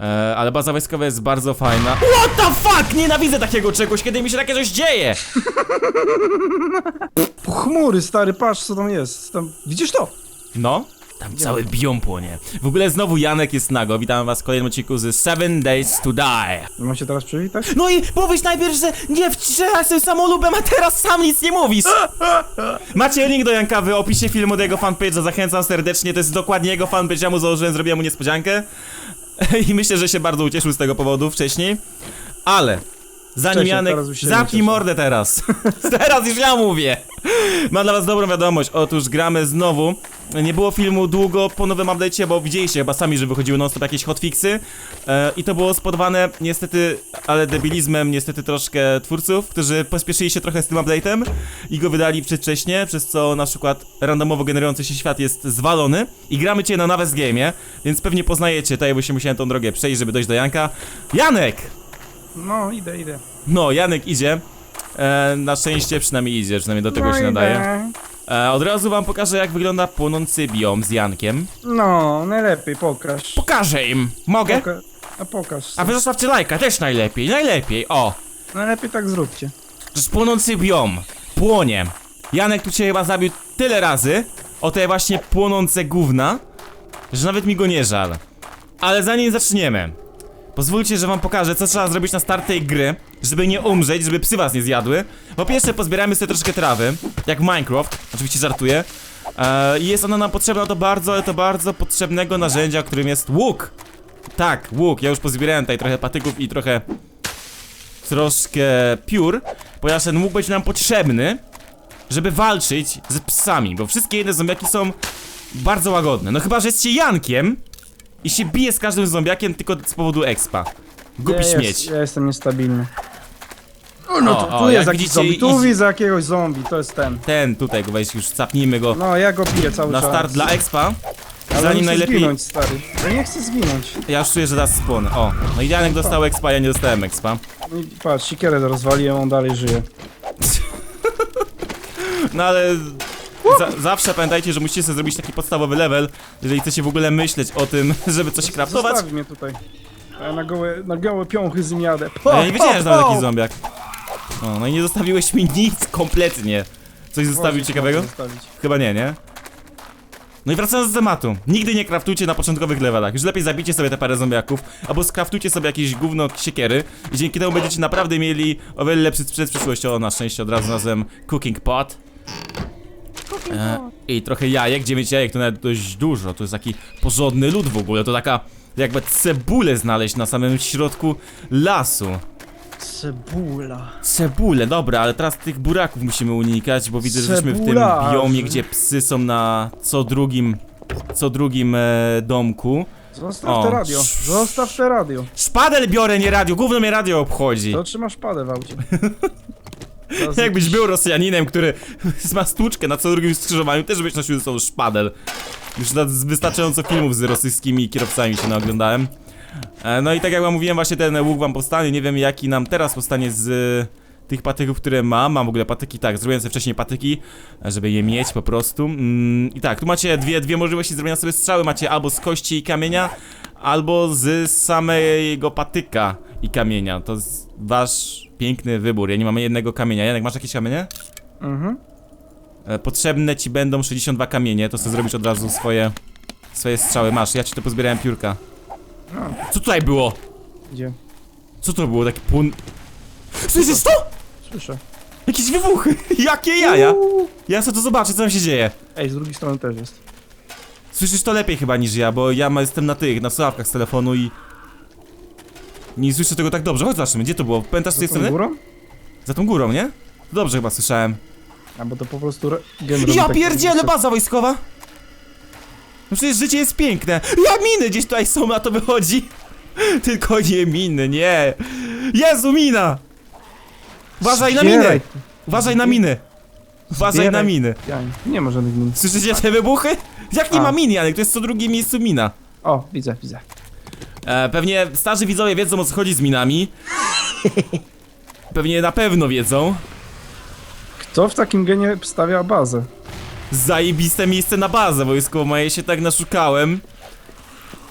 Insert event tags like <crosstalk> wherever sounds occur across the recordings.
E, ale baza wojskowa jest bardzo fajna. What the fuck! Nienawidzę takiego czegoś, kiedy mi się takie coś dzieje! <laughs> Chmury, stary, patrz co tam jest. Tam... Widzisz to? No, tam cały biom płonie. W ogóle znowu Janek jest nago. Witam was w kolejnym odcinku z Seven Days to Die. Mam się teraz przywitać? No i powiedz najpierw, że nie wczoraj jestem samolubem, a teraz sam nic nie mówisz. <laughs> Macie link do Janka w opisie filmu do jego fanpage'a, zachęcam serdecznie, to jest dokładnie jego fanpage, ja mu założyłem, zrobiłem mu niespodziankę. <laughs> I myślę, że się bardzo ucieszył z tego powodu wcześniej. Ale... Zanim Janek... teraz już się nie Zamknij cieszę. mordę teraz. <laughs> teraz już ja mówię. Mam dla was dobrą wiadomość. Otóż gramy znowu. Nie było filmu długo po nowym update'cie, bo widzieliście chyba sami, że wychodziły non-stop jakieś hotfixy. E, I to było spowodowane niestety, ale debilizmem niestety troszkę twórców, którzy pospieszyli się trochę z tym update'em i go wydali przedwcześnie, przez co na przykład randomowo generujący się świat jest zwalony. I gramy cię na Naves Game'ie, więc pewnie poznajecie, tutaj bo się musiałem tą drogę przejść, żeby dojść do Janka. Janek! No, idę, idę. No, Janek idzie. E, na szczęście przynajmniej idzie, przynajmniej do tego no, się idę. nadaje. E, od razu wam pokażę, jak wygląda płonący biom z Jankiem. No, najlepiej, pokaż. Pokażę im! Mogę? Poka a pokaż. A wy zostawcie lajka, też najlepiej, najlepiej, o! Najlepiej tak zróbcie. Przecież płonący biom, płonie. Janek tu cię chyba zabił tyle razy, o te właśnie płonące gówna, że nawet mi go nie żal. Ale zanim zaczniemy, pozwólcie, że wam pokażę, co trzeba zrobić na start tej gry, żeby nie umrzeć, żeby psy was nie zjadły. Po pierwsze, pozbieramy sobie troszkę trawy, jak Minecraft, oczywiście żartuję. E, I jest ona nam potrzebna do bardzo, ale to bardzo potrzebnego narzędzia, którym jest łuk. Tak, łuk. Ja już pozbierałem tutaj trochę patyków i trochę troszkę piór, ponieważ ten łuk będzie nam potrzebny, żeby walczyć z psami, bo wszystkie inne zombiaki są bardzo łagodne. No chyba, że jest się Jankiem i się bije z każdym zombiakiem tylko z powodu expa. Głupi ja śmieć. Jest, ja jestem niestabilny. O, no to O, tu o, jest jak jakiś widzicie, zombie, tu easy. widzę jakiegoś zombie, to jest ten. Ten tutaj go weź już capnijmy go No, ja go piję cały na czas. start dla expa. Ale Zanim nie chcę najlepiej. zginąć, stary. Ja nie chcę zginąć. Ja już czuję, że teraz spłonę. O, no i Janek dostał expa, ja nie dostałem expa. I patrz, sikierę rozwaliłem, on dalej żyje. <laughs> No ale za, zawsze pamiętajcie, że musicie sobie zrobić taki podstawowy level, jeżeli chcecie w ogóle myśleć o tym, <laughs> żeby coś craftować. Zostawi mnie tutaj. A Ja na gołe, na białe piąchy z nim jadę. No ja nie wiedziałem, że tam taki zombiak. O, no i nie zostawiłeś mi nic kompletnie. Coś zostawił Możesz ciekawego? zostawić. Chyba nie, nie? No i wracając do tematu. Nigdy nie kraftujcie na początkowych levelach. Już lepiej zabijcie sobie te parę zombiaków, albo skraftujcie sobie jakieś gówno siekiery i dzięki temu będziecie naprawdę mieli o wiele lepszy sprzęt w przyszłości. O, na szczęście od razu nazwę Cooking Pot. E, I trochę jajek, 9 jajek to nawet dość dużo, to jest taki porządny lód w ogóle, to taka jakby cebulę znaleźć na samym środku lasu. Cebula. Cebulę, dobra, ale teraz tych buraków musimy unikać, bo widzę, że jesteśmy w tym biomie, gdzie psy są na co drugim, co drugim e, domku. Zostaw O, te radio. Zostaw te radio. Szpadel biorę, nie radio, gówno mnie radio obchodzi. To trzymasz padę w aucie. <laughs> Jakbyś był Rosjaninem, który <laughs> ma stłuczkę na co drugim skrzyżowaniu, też byś nosił ze sobą szpadel. Już wystarczająco filmów z rosyjskimi kierowcami się naoglądałem. E, No i tak jak wam mówiłem, właśnie ten łuk wam powstanie. Nie wiem jaki nam teraz powstanie z e, tych patyków, które mam. Mam w ogóle patyki, tak, zrobiłem sobie wcześniej patyki, e, żeby je mieć po prostu. Mm, I tak, tu macie dwie, dwie możliwości zrobienia sobie strzały. Macie albo z kości i kamienia, albo z samego patyka i kamienia. To jest wasz piękny wybór. Ja nie mam jednego kamienia. Janek, masz jakieś kamienie? Mhm. E, Potrzebne ci będą 62 kamienie, to sobie zrobisz od razu swoje swoje strzały. Masz, ja ci to pozbierałem piórka. Co tutaj było? Gdzie? Co to było? Taki płyn... Słyszysz to? Słyszę. Jakieś wybuchy! <laughs> Jakie jaja! Uuu. Ja chcę to zobaczyć, co tam się dzieje. Ej, z drugiej strony też jest. Słyszysz to lepiej chyba niż ja, bo ja ma- jestem na tych, na słuchawkach z telefonu i... Nie słyszę tego tak dobrze. Chodź zobaczymy, gdzie to było? Pamiętasz z tej strony? górą? Za tą górą, nie? To dobrze chyba słyszałem. A bo to po prostu re- gen robi Ja pierdzielę, baza wojskowa! No przecież życie jest piękne. Ja miny gdzieś tutaj są, na to wychodzi. <laughs> Tylko nie miny, nie. Jezu, mina! Uważaj na miny! Zbieraj. Uważaj na miny! Uważaj na miny! Nie, ma żadnych min. Słyszycie te wybuchy? <laughs> Jak nie A. ma min, Janek? To jest co drugie miejscu mina. O, widzę, widzę. E, pewnie starzy widzowie wiedzą o co chodzi z minami. Pewnie na pewno wiedzą. Kto w takim genie stawia bazę? Zajebiste miejsce na bazę wojskową, a ja się tak naszukałem.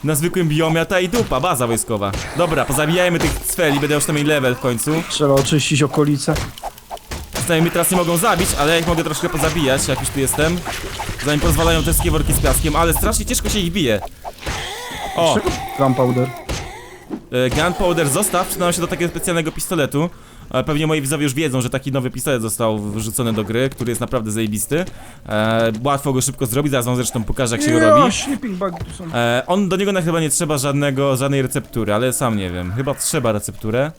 Na zwykłym biomie, a ta i dupa, baza wojskowa. Dobra, pozabijajmy tych cweli, będę już tam mieć level w końcu. Trzeba oczyścić okolice. Przynajmniej mnie teraz nie mogą zabić, ale ja ich mogę troszkę pozabijać, jak już tu jestem. Zanim pozwalają te wszystkie worki z piaskiem, ale strasznie ciężko się ich bije. O? Gunpowder. e, Gunpowder zostaw, przydał się do takiego specjalnego pistoletu. E, Pewnie moi widzowie już wiedzą, że taki nowy pistolet został wrzucony do gry, który jest naprawdę zajebisty. E, łatwo go szybko zrobić, zaraz wam zresztą pokażę jak się go robi. sleeping bag tu są. E, on do niego na chyba nie trzeba żadnego, żadnej receptury, ale sam nie wiem. Chyba trzeba recepturę.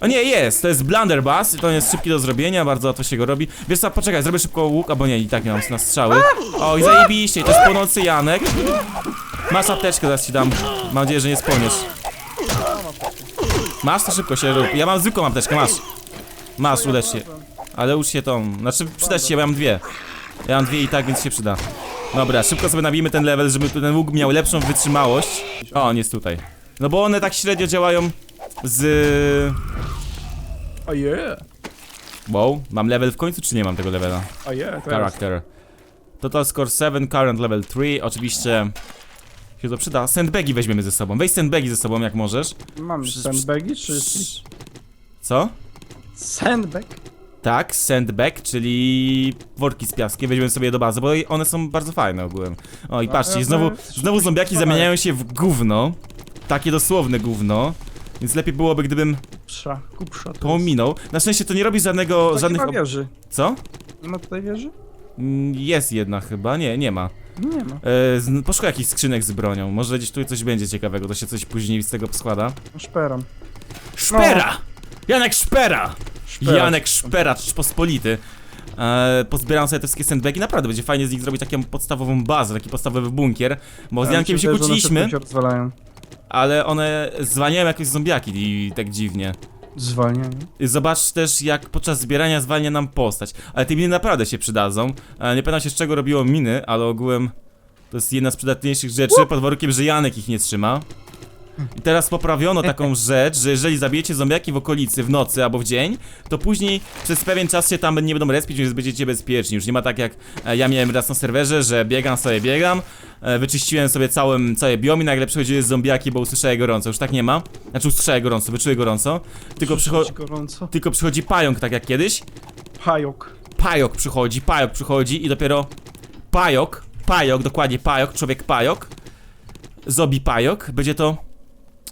O nie, jest! To jest blunderbuss i to jest szybki do zrobienia, bardzo łatwo się go robi. Wiesz co, poczekaj, zrobię szybko łuk, albo nie, i tak nie mam na strzały. O, i zajebiście, i to jest płonący Janek. Masz apteczkę, zaraz ci dam. Mam nadzieję, że nie spłoniesz. Masz, to szybko się rób. Ja mam zwykłą apteczkę, masz. Masz, ulecz się. Ale ucz się tą, znaczy przydać się, bo ja mam dwie. Ja mam dwie i tak, więc się przyda. Dobra, szybko sobie nabijmy ten level, żeby ten łuk miał lepszą wytrzymałość. O, on jest tutaj. No bo one tak średnio działają z... A je, Wow, mam level w końcu, czy nie mam tego levela? a je, teraz. Character. Total score 7, current level 3, oczywiście się to przyda. Sandbagi weźmiemy ze sobą. Weź sandbagi ze sobą, jak możesz. Mam Przy- sandbagi czy... Co? Sandbag? Tak, sandbag, czyli worki z piaskiem, weźmiemy sobie do bazy, bo one są bardzo fajne ogółem. O i No, patrzcie, ale znowu, znowu zombiaki zamieniają się w gówno. Takie dosłowne gówno. Więc lepiej byłoby, gdybym Psza, kupsza to to jest. ominął. Na szczęście to nie robi żadnego, To żadnych... nie ob- ma wieży. Co? Nie ma tutaj wieży? Mm, Jest jedna chyba, nie, nie ma. Nie ma. E, z- poszukaj jakichś skrzynek z bronią, może gdzieś tu coś będzie ciekawego, to się coś później z tego składa. Szperam. Szpera! Janek Szpera! Szpera. Janek Szpera, pospolity. E, pozbieram sobie te wszystkie sandbagi, naprawdę będzie fajnie z nich zrobić taką podstawową bazę, taki podstawowy bunkier, bo z Jankiem się kłóciliśmy, się rozwalają. Ale one zwalniają jakieś zombiaki i tak dziwnie. Zwalniają. Zobacz też jak podczas zbierania zwalnia nam postać, ale te miny naprawdę się przydadzą. E, nie pamiętam się z czego robiło miny, ale ogółem to jest jedna z przydatniejszych rzeczy pod warunkiem, że Janek ich nie trzyma. I teraz poprawiono taką <laughs> rzecz, że jeżeli zabijecie zombiaki w okolicy w nocy albo w dzień, to później przez pewien czas się tam nie będą respić, więc będziecie bezpieczni. Już nie ma tak jak e, ja miałem raz na serwerze, że biegam sobie, biegam, e, wyczyściłem sobie całym, całe biom i nagle przychodziły zombiaki, bo usłyszałem gorąco. Już tak nie ma. Znaczy usłyszałem gorąco, wyczuły gorąco. Tylko, przycho Przychodzi gorąco. tylko przychodzi pająk tak jak kiedyś. Pajok. Pajok przychodzi, pajok przychodzi i dopiero pajok, pajok, dokładnie pajok, człowiek pajok, zobi pajok, będzie to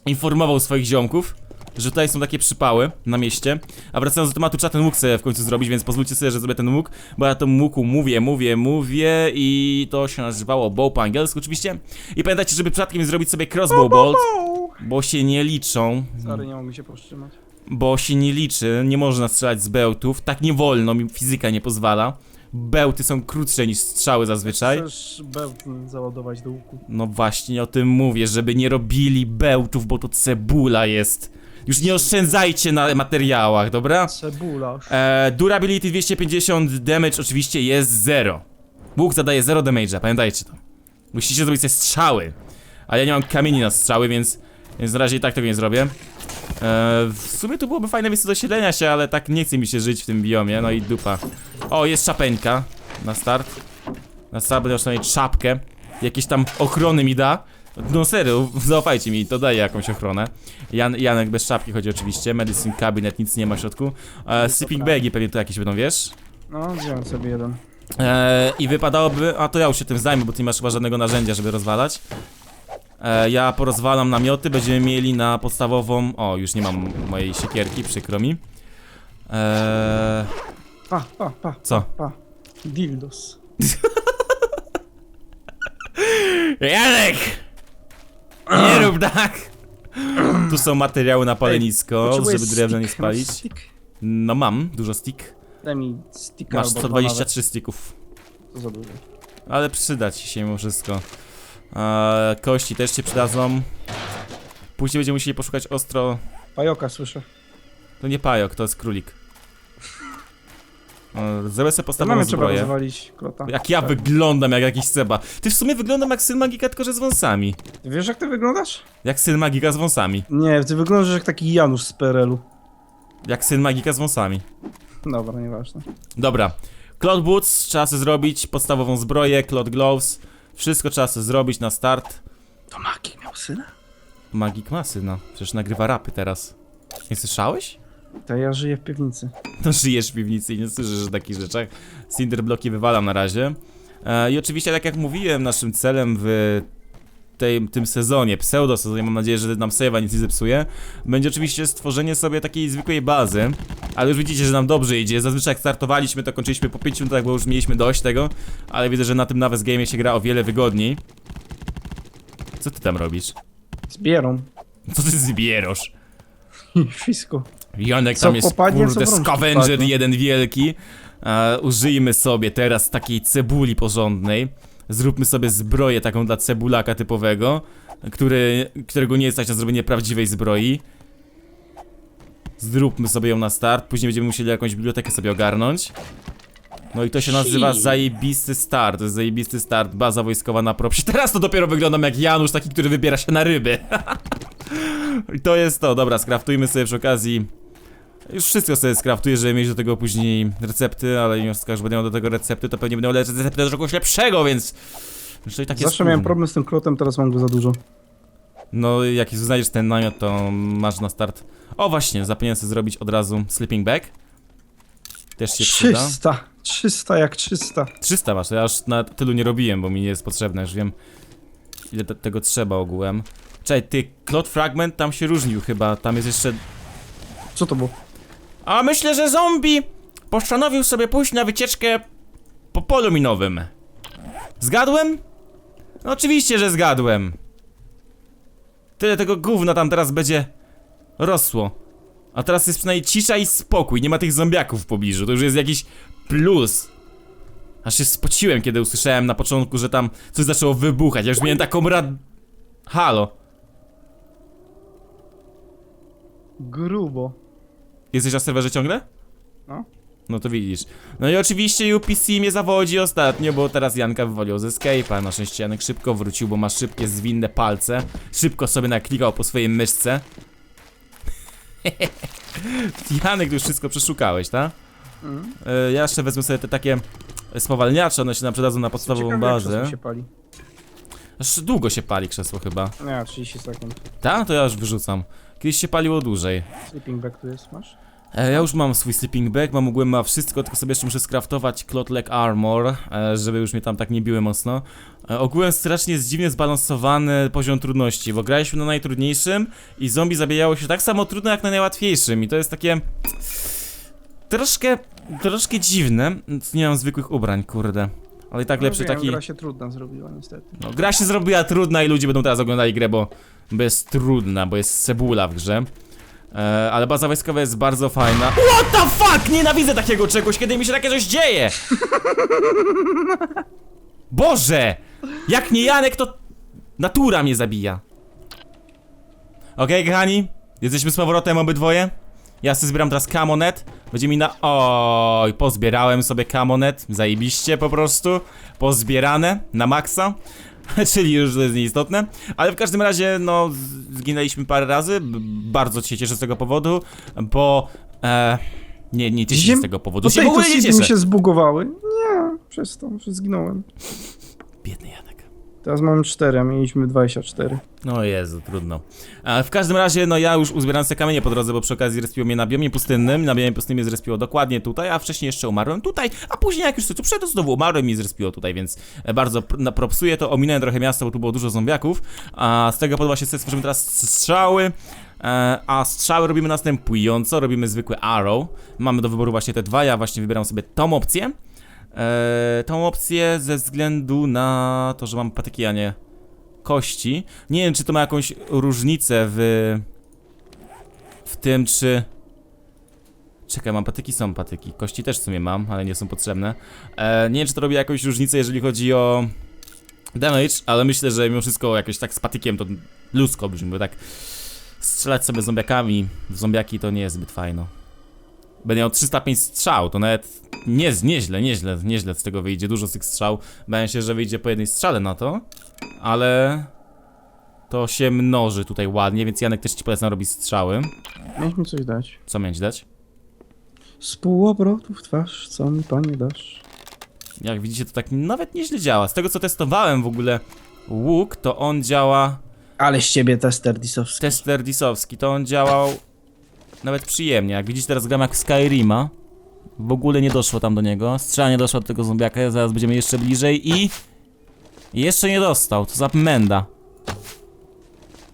informował swoich ziomków, że tutaj są takie przypały na mieście. A wracając do tematu, trzeba ten łuk sobie w końcu zrobić, więc pozwólcie sobie, że zrobię ten łuk, bo ja tym łuku mówię, mówię, mówię i to się nazywało bow po angielsku oczywiście. I pamiętajcie, żeby przypadkiem zrobić sobie crossbow bolt, bo się nie liczą. Stary, nie mogę się powstrzymać. Bo się nie liczy, nie można strzelać z bełtów, tak nie wolno, mi fizyka nie pozwala. Bełty są krótsze niż strzały zazwyczaj. Chcesz bełt załadować do łuku. No właśnie o tym mówię, żeby nie robili bełtów, bo to cebula jest. Już nie oszczędzajcie na materiałach, dobra? Cebula. E, durability 250, damage oczywiście jest 0. Łuk zadaje 0 damage'a, pamiętajcie to. Musicie zrobić sobie strzały. Ale ja nie mam kamieni na strzały, więc, więc na razie i tak tego nie zrobię. E, w sumie to byłoby fajne miejsce do siedlenia się, ale tak nie chce mi się żyć w tym biomie, no i dupa. O, jest czapeńka na start. Na start będę miał przynajmniej czapkę. Jakieś tam ochrony mi da. No serio, zaufajcie mi, to daje jakąś ochronę. Jan, Janek bez czapki chodzi oczywiście, medicine cabinet, nic nie ma w środku. E, sleeping bagi pewnie tu jakieś będą, wiesz? No, wziąłem sobie jeden. E, I wypadałoby, a to ja już się tym zajmę, bo ty nie masz chyba żadnego narzędzia, żeby rozwalać. E, ja porozwalam namioty, będziemy mieli na podstawową... O, już nie mam mojej siekierki, przykro mi. E, Pa, pa, pa, co? pa. Dildos. <laughs> Janek! Nie rób tak! Tu są materiały na palenisko, Potrzebuję żeby drewno nie stick. Masz spalić. Stick? No mam, dużo stick. Daj mi sticka Masz albo dwa 123 sticków. nawet. To za dużo. Ale przyda ci się mimo wszystko. Eee, kości też się przydadzą. Później będziemy musieli poszukać ostro. Pajoka słyszę. To nie pajok, to jest królik. Eee, Zrobię sobie To podstawową mamy trzeba zbroję. rozwalić klota. Jak ja Tak. wyglądam jak jakiś seba. Ty w sumie wyglądam jak syn magika, tylko że z wąsami. Ty wiesz jak ty wyglądasz? Jak syn magika z wąsami. Nie, ty wyglądasz jak taki Janusz z PRL-u. Jak syn magika z wąsami. Dobra, nieważne. Dobra. Cloth boots, trzeba sobie zrobić podstawową zbroję, cloth gloves. Wszystko trzeba sobie zrobić na start. To Maki miał syna? Magik masy, no. Przecież nagrywa rapy teraz. Nie słyszałeś? To ja żyję w piwnicy. To żyjesz w piwnicy i nie słyszysz o takich rzeczach. Cinderbloki wywalam na razie. E, I oczywiście, tak jak mówiłem, naszym celem w tej, tym sezonie, pseudo sezonie, mam nadzieję, że nam save'a nic nie zepsuje, będzie oczywiście stworzenie sobie takiej zwykłej bazy, ale już widzicie, że nam dobrze idzie. Zazwyczaj jak startowaliśmy, to kończyliśmy po 5 minutach, bo już mieliśmy dość tego, ale widzę, że na tym Naves Game się gra o wiele wygodniej. Co ty tam robisz? Zbieram. Co ty zbierasz? <laughs> Wszystko. Janek Co tam jest popadnie, kurde scavenger wpadnie. jeden wielki. E, użyjmy sobie teraz takiej cebuli porządnej. Zróbmy sobie zbroję taką dla cebulaka typowego, który, którego nie stać na zrobienie prawdziwej zbroi. Zróbmy sobie ją na start, później będziemy musieli jakąś bibliotekę sobie ogarnąć. No i to się nazywa zajebisty start, to jest zajebisty start, baza wojskowa na propsie. <laughs> Teraz to dopiero wyglądam jak Janusz, taki, który wybiera się na ryby. <laughs> I to jest to, dobra, skraftujmy sobie przy okazji już wszystko sobie skraftuję, żeby mieć do tego później recepty, ale wszystko, że będę miał do tego recepty, to pewnie będę miał recepty do czegoś lepszego, więc... Już to i tak jest Zawsze miałem trudno. problem z tym klotem, teraz mam go za dużo. No, jak znajdziesz ten namiot, to masz na start... O właśnie, zapomniałem sobie zrobić od razu sleeping bag. Też się przyda. 300. 300 jak 300. 300 masz, ja aż na tylu nie robiłem, bo mi nie jest potrzebne, już wiem ile te, tego trzeba ogółem. Czekaj, ty, Cloud Fragment tam się różnił chyba, tam jest jeszcze... Co to było? A myślę, że zombie postanowił sobie pójść na wycieczkę po polu minowym. Zgadłem? No oczywiście, że zgadłem. Tyle tego gówna tam teraz będzie rosło. A teraz jest przynajmniej cisza i spokój, nie ma tych zombiaków w pobliżu, to już jest jakiś plus. Aż się spociłem, kiedy usłyszałem na początku, że tam coś zaczęło wybuchać. Ja już miałem taką rad... Halo. Grubo. Jesteś na serwerze ciągle? No. No to widzisz. No i oczywiście UPC mnie zawodzi ostatnio, bo teraz Janka wywalił ze Escape'a. Na szczęście Janek szybko wrócił, bo ma szybkie, zwinne palce. Szybko sobie naklikał po swojej myszce. <laughs> Janek, już wszystko przeszukałeś, tak? E, Ja jeszcze wezmę sobie te takie spowalniacze, one się nam przydadzą na podstawową Ciekawe, bazę. się pali. Aż długo się pali krzesło chyba. Nie, 30 sekund. Tak? To ja już wyrzucam. Kiedyś się paliło dłużej. Sleeping bag tu jest, masz? E, ja już mam swój sleeping bag, mam ogółem ma wszystko, tylko sobie jeszcze muszę skraftować Cloth Leg Armor, e, żeby już mnie tam tak nie biły mocno. E, ogółem strasznie jest dziwnie zbalansowany poziom trudności, bo graliśmy na najtrudniejszym i zombie zabijało się tak samo trudno jak na najłatwiejszym i to jest takie... Troszkę, troszkę dziwne, nie mam zwykłych ubrań, kurde. Ale i tak lepszy no, wiem, taki... gra się trudna zrobiła niestety. No, gra się zrobiła trudna i ludzie będą teraz oglądali grę, bo, bo jest trudna, bo jest cebula w grze. E, ale baza wojskowa jest bardzo fajna. What the fuck! Nienawidzę takiego czegoś, kiedy mi się takie coś dzieje! <laughs> Boże! Jak nie Janek, to natura mnie zabija. Okej, kochani, jesteśmy z powrotem obydwoje. Ja sobie zbieram teraz kamonet. Będzie mi na... Oj, pozbierałem sobie kamonet. Zajebiście po prostu. Pozbierane na maksa. <laughs> Czyli już to jest nieistotne. Ale w każdym razie, no, zginęliśmy parę razy. Bardzo się cieszę z tego powodu, bo... E, nie, nie cieszę się z tego powodu. Się w ogóle nie mi się zbugowały. Nie, przez to, że zginąłem. Biedny Janek. Teraz mam 4, a mieliśmy 24. No Jezu, trudno. E, w każdym razie, no ja już uzbierałem sobie kamienie po drodze, bo przy okazji zrespiło mnie na biomie pustynnym. Na biomie pustynnym mnie zrespiło dokładnie tutaj, a wcześniej jeszcze umarłem tutaj, a później jak już tu przyszedłem, znowu umarłem i zrespiło tutaj, więc e, bardzo propsuję to. Ominąłem trochę miasto, bo tu było dużo zombiaków, a z tego podoba się sobie stworzymy teraz strzały. E, a strzały robimy następująco, robimy zwykły arrow. Mamy do wyboru właśnie te dwa, ja właśnie wybieram sobie tą opcję. E, tą opcję ze względu na to, że mam patyki, a nie kości. Nie wiem, czy to ma jakąś różnicę w... W tym, czy... Czekaj, mam patyki, są patyki. Kości też w sumie mam, ale nie są potrzebne. E, nie wiem, czy to robi jakąś różnicę, jeżeli chodzi o... Damage, ale myślę, że mimo wszystko jakoś tak z patykiem to ludzko brzmi, bo tak... Strzelać sobie zombiakami w zombiaki to nie jest zbyt fajno. Będę miał 305 strzał, to nawet nie, nieźle, nieźle, nieźle z tego wyjdzie, dużo z tych strzał. Bałem się, że wyjdzie po jednej strzale na to, ale to się mnoży tutaj ładnie, więc Janek też ci polecam robić strzały. Miałeś mi coś dać. Co mieć dać? Z półobrotów twarz, co mi panie dasz? Jak widzicie, to tak nawet nieźle działa. Z tego co testowałem w ogóle łuk, to on działa... Ale z ciebie tester disowski. Tester disowski, to on działał nawet przyjemnie. Jak widzicie, teraz gram jak w Skyrima. W ogóle nie doszło tam do niego. Strzela nie doszła do tego zombiaka, zaraz będziemy jeszcze bliżej i... Jeszcze nie dostał, to za menda.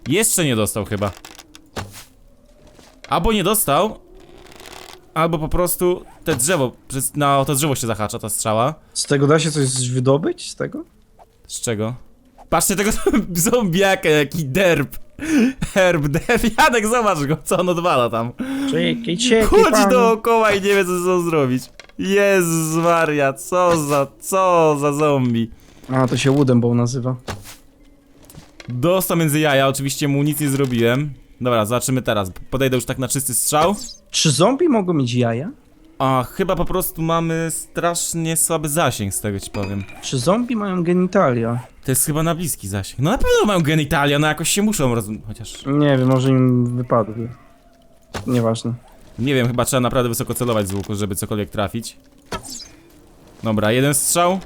Jeszcze nie dostał chyba. Albo nie dostał, albo po prostu te drzewo, przez, na to drzewo się zahacza ta strzała. Z tego da się coś wydobyć? Z tego? Z czego? Patrzcie tego <laughs> zombiaka, jaki derb. Herb, derb. Janek, zobacz go, co on odwala tam. Czekaj, czekaj, Chodzi dookoła i nie wie, co ze sobą zrobić. Jezus Maria, co za, co za zombie. A, to się Woodenbow nazywa. Dostał między jaja, oczywiście mu nic nie zrobiłem. Dobra, zobaczymy teraz. Podejdę już tak na czysty strzał. Czy zombie mogą mieć jaja? A, chyba po prostu mamy strasznie słaby zasięg, z tego ci powiem. Czy zombie mają genitalia? To jest chyba na bliski zasięg. No na pewno mają genitalia, no jakoś się muszą roz... Chociaż... Nie wiem, może im wypadły. Nieważne. Nie wiem, chyba trzeba naprawdę wysoko celować z łuku, żeby cokolwiek trafić. Dobra, jeden strzał.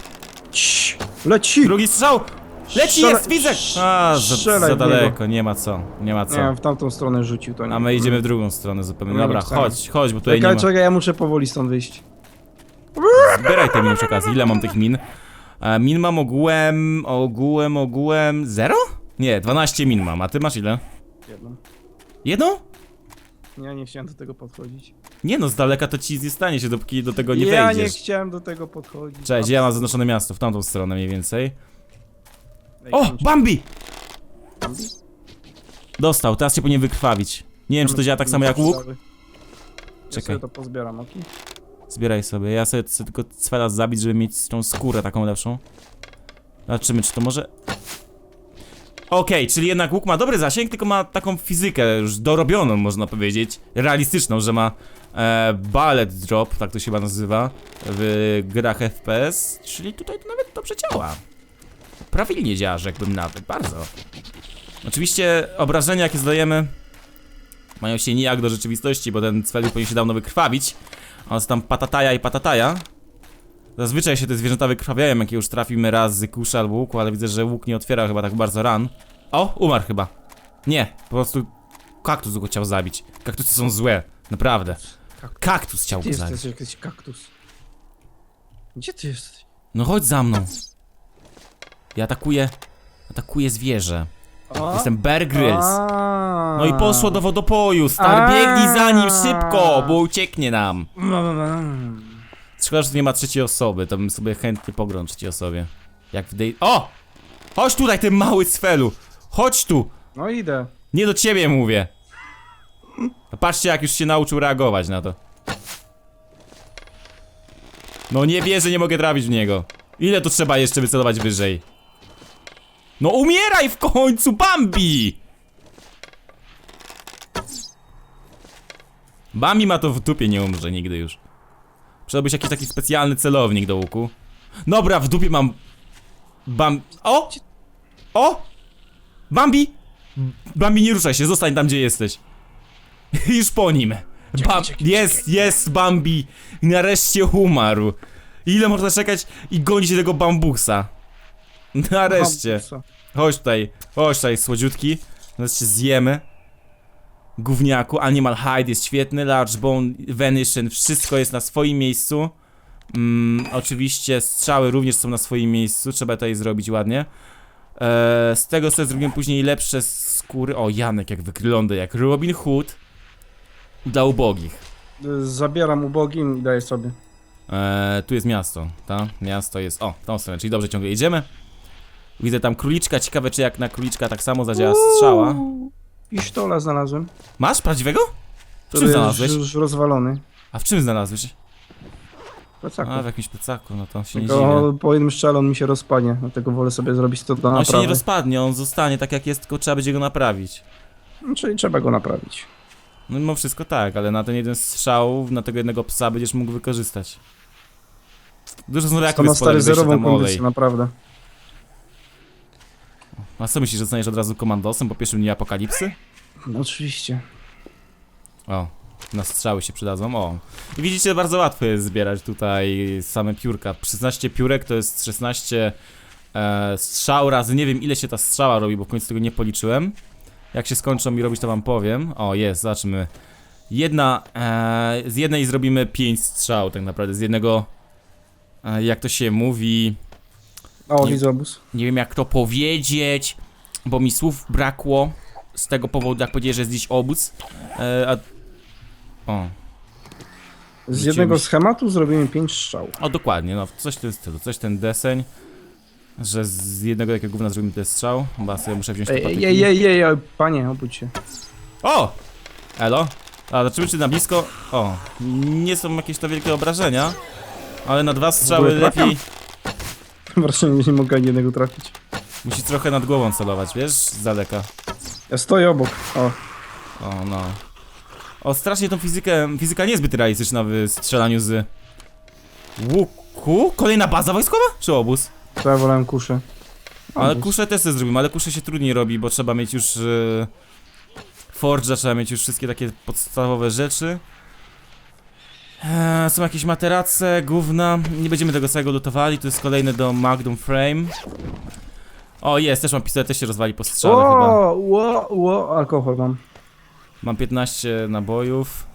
Cii, leci! Drugi strzał! Leci, Strzela- jest, widzę! A, za, strzelaj za w niego. daleko, nie ma co, nie ma co. Nie, w tamtą stronę rzucił to nie. A my idziemy w drugą stronę zupełnie. Dobra, chodź, chodź, bo tutaj nie Czekaj, ma. czekaj, ja muszę powoli stąd wyjść. Zbieraj te miny przy okazji. Ile mam tych min? E, min mam ogółem, ogółem, ogółem... Zero? Nie, 12 min mam, a ty masz ile? Jedną. Jedno? Ja nie chciałem do tego podchodzić. Nie no, z daleka to ci nie stanie się, dopóki do tego nie ja nie wejdziesz. chciałem do tego podchodzić. Cześć, ja mam zaznaczone miasto, w tamtą stronę mniej więcej. Ej, O, kończę. Bambi! Bambi? Dostał, teraz się powinien wykrwawić. Nie wiem, czy to działa tak samo jak łuk. Ja Czekaj. sobie to pozbieram, ok? Zbieraj sobie, ja sobie chcę tylko cwela zabić, żeby mieć tą skórę taką lepszą. Zobaczymy, czy to może... Okej, czyli jednak łuk ma dobry zasięg, tylko ma taką fizykę już dorobioną, można powiedzieć. Realistyczną, że ma e, bullet drop, tak to się chyba nazywa, w grach FPS. Czyli tutaj to nawet dobrze działa. Prawilnie działa, rzekłbym nawet, bardzo. Oczywiście obrażenia, jakie zdajemy, mają się nijak do rzeczywistości, bo ten cwel powinien się dawno wykrwawić. A tam patataja i patataja. Zazwyczaj się te zwierzęta wykrwawiają, jak już trafimy raz z kusza albo łuku, ale widzę, że łuk nie otwiera chyba tak bardzo ran. O, umarł chyba. Nie, po prostu kaktus go chciał zabić. Kaktusy są złe, naprawdę. Kaktus chciał Gdzie go zabić. jesteś, jakiś kaktus? Gdzie ty jesteś? No chodź za mną. Ja atakuję, atakuję zwierzę. Jestem Bear Grylls. No i poszło do wodopoju, stary, A. biegnij za nim szybko, bo ucieknie nam. Szkoda, że nie ma trzeciej osoby, to bym sobie chętnie pograł trzeciej osobie. Jak w Day... O! Chodź tutaj, ty mały cfelu! Chodź tu! No idę. Nie do ciebie mówię! No patrzcie, jak już się nauczył reagować na to. No nie wierzę, nie mogę trafić w niego. Ile tu trzeba jeszcze wycelować wyżej? No umieraj w końcu, Bambi! Bambi ma to w dupie, nie umrze nigdy już. Przydałbyś jakiś taki specjalny celownik do łuku. Dobra, w dupie mam... Bam... O! O! Bambi! Bambi, nie ruszaj się, zostań tam, gdzie jesteś. <laughs> Już po nim. Bam... Jest, jest Bambi! Nareszcie umarł. Ile można czekać i gonić tego bambusa? <laughs> Nareszcie. Chodź tutaj, chodź tutaj, słodziutki. Zaraz się zjemy. Gówniaku, Animal Hide jest świetny, Large Bone, Venation, wszystko jest na swoim miejscu. Mm, oczywiście strzały również są na swoim miejscu, trzeba tutaj zrobić ładnie. Eee, z tego sobie zrobiłem później lepsze skóry. O, Janek jak wygląda, jak Robin Hood dla ubogich. Zabieram ubogim i daję sobie. Eee, tu jest miasto, ta? Miasto jest, o, tą stronę, czyli dobrze ciągle idziemy. Widzę tam króliczka, ciekawe czy jak na króliczka tak samo zadziała strzała. Pisztola znalazłem. Masz prawdziwego? W czym znalazłeś? już rozwalony. A w czym znalazłeś? Plecaku. A, w jakimś plecaku, no to się nie dziwię. Tylko po jednym strzale on mi się rozpadnie, dlatego wolę sobie zrobić to do On się nie naprawy. rozpadnie, on zostanie tak jak jest, tylko trzeba będzie go naprawić. Czyli trzeba go naprawić. No mimo wszystko tak, ale na ten jeden strzał, na tego jednego psa będziesz mógł wykorzystać. Dużo To znoraków ma stary zerową tam olej. kondycję, naprawdę. A co myślisz, że zostaniesz od razu komandosem po pierwszym dniu apokalipsy? No oczywiście. O, na strzały się przydadzą, o. I widzicie, bardzo łatwo jest zbierać tutaj same piórka. 16 piórek to jest 16 e, strzał razy. Nie wiem ile się ta strzała robi, bo w końcu tego nie policzyłem. Jak się skończą mi robić, to wam powiem. O, jest, zobaczmy. Jedna, e, z jednej zrobimy 5 strzał tak naprawdę. Z jednego, e, jak to się mówi, O, Nie- widzę obóz. nie wiem jak to powiedzieć, bo mi słów brakło z tego powodu, jak powiedziałeś, że jest gdzieś obóz. E, a... O, Z jednego schematu zrobimy 5 strzał. o dokładnie, no coś w tym stylu, coś ten deseń, że z jednego takiego gówna zrobimy ten strzał. Chyba sobie muszę wziąć te Ej, patyki. ej, ej, ej, ej, panie, obudź się. O! Elo? A zobaczymy czy na blisko... O, nie są jakieś to wielkie obrażenia, ale na dwa strzały ogóle trafiam? <laughs> że nie mogę ani jednego trafić. Musisz trochę nad głową celować, wiesz? Z daleka. Ja stoję obok. O, O, no. O, strasznie tą fizykę... Fizyka niezbyt realistyczna w strzelaniu z... Łuku? Kolejna baza wojskowa? Czy obóz? to ja wolałem kuszę. Ale kuszę też sobie zrobimy, ale kuszę się trudniej robi, bo trzeba mieć już... Yy, Forge'a, trzeba mieć już wszystkie takie podstawowe rzeczy. Eee, są jakieś materace, gówna. Nie będziemy tego całego lutowali, to jest kolejny do Magnum Frame. O, jest, też mam pistolet, też się rozwali po strzale chyba. O, ło, ło, alkohol mam. Mam 15 nabojów.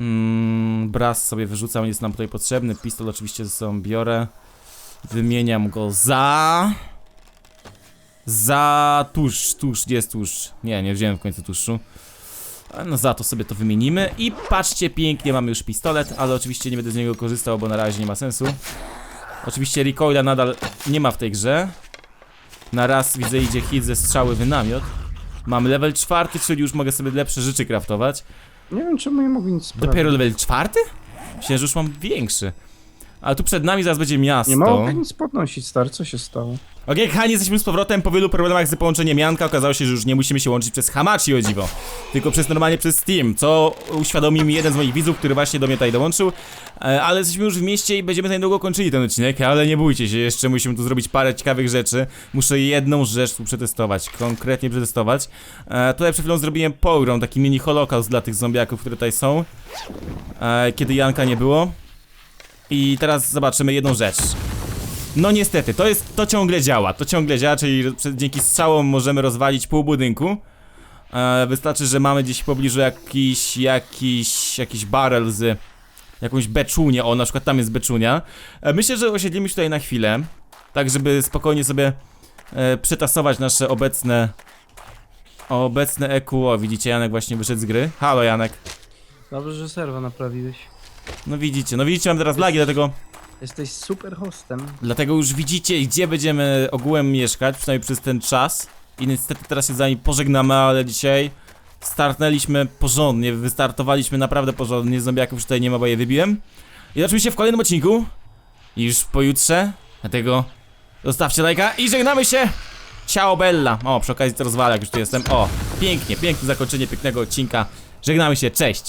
Mm, bras sobie wyrzucam, jest nam tutaj potrzebny. Pistol oczywiście ze sobą biorę. Wymieniam go za... Za tusz, tusz, gdzie jest tusz? Nie, nie wziąłem w końcu tuszu. No za to sobie to wymienimy i patrzcie, pięknie mamy już pistolet, ale oczywiście nie będę z niego korzystał, bo na razie nie ma sensu. Oczywiście recoila nadal nie ma w tej grze. Na raz widzę idzie hit ze strzały w namiot. Mam level czwarty, czyli już mogę sobie lepsze rzeczy craftować. Nie wiem, czemu nie mogę nic. Dopiero level czwarty? Myślę, że już mam większy. Ale tu przed nami zaraz będzie miasto. Nie mogę nic podnosić, stary, co się stało? Okej, kochani, jesteśmy z powrotem po wielu problemach z połączeniem Janka. Okazało się, że już nie musimy się łączyć przez Hamachi o dziwo, tylko przez normalnie przez Steam, co uświadomił mi jeden z moich widzów, który właśnie do mnie tutaj dołączył. E, ale jesteśmy już w mieście i będziemy za niedługo kończyli ten odcinek, ale nie bójcie się, jeszcze musimy tu zrobić parę ciekawych rzeczy. Muszę jedną rzecz tu przetestować, konkretnie przetestować. E, tutaj przed chwilą zrobiłem pogrom, taki mini holokaust dla tych zombiaków, które tutaj są, e, kiedy Janka nie było. I teraz zobaczymy jedną rzecz. No niestety, to jest, to ciągle działa, to ciągle działa, czyli dzięki strzałom możemy rozwalić pół budynku. E, wystarczy, że mamy gdzieś w pobliżu jakiś, jakiś, jakiś barel z jakąś beczunię, o na przykład tam jest beczunia. E, myślę, że osiedlimy się tutaj na chwilę, tak żeby spokojnie sobie e, przetasować nasze obecne, obecne EQ. O, widzicie, Janek właśnie wyszedł z gry. Halo Janek. Dobrze, że serwa naprawiłeś. No widzicie, no widzicie, mam teraz lagi, dlatego... Jesteś super hostem. Dlatego już widzicie, gdzie będziemy ogółem mieszkać, przynajmniej przez ten czas. I niestety teraz się z wami pożegnamy, ale dzisiaj startnęliśmy porządnie, wystartowaliśmy naprawdę porządnie, zombiaków już tutaj nie ma, bo je wybiłem. I oczywiście w kolejnym odcinku, już pojutrze, dlatego zostawcie lajka i żegnamy się! Ciao Bella! O, przy okazji to rozwalę, jak już tu jestem. O, pięknie, piękne zakończenie pięknego odcinka. Żegnamy się, cześć!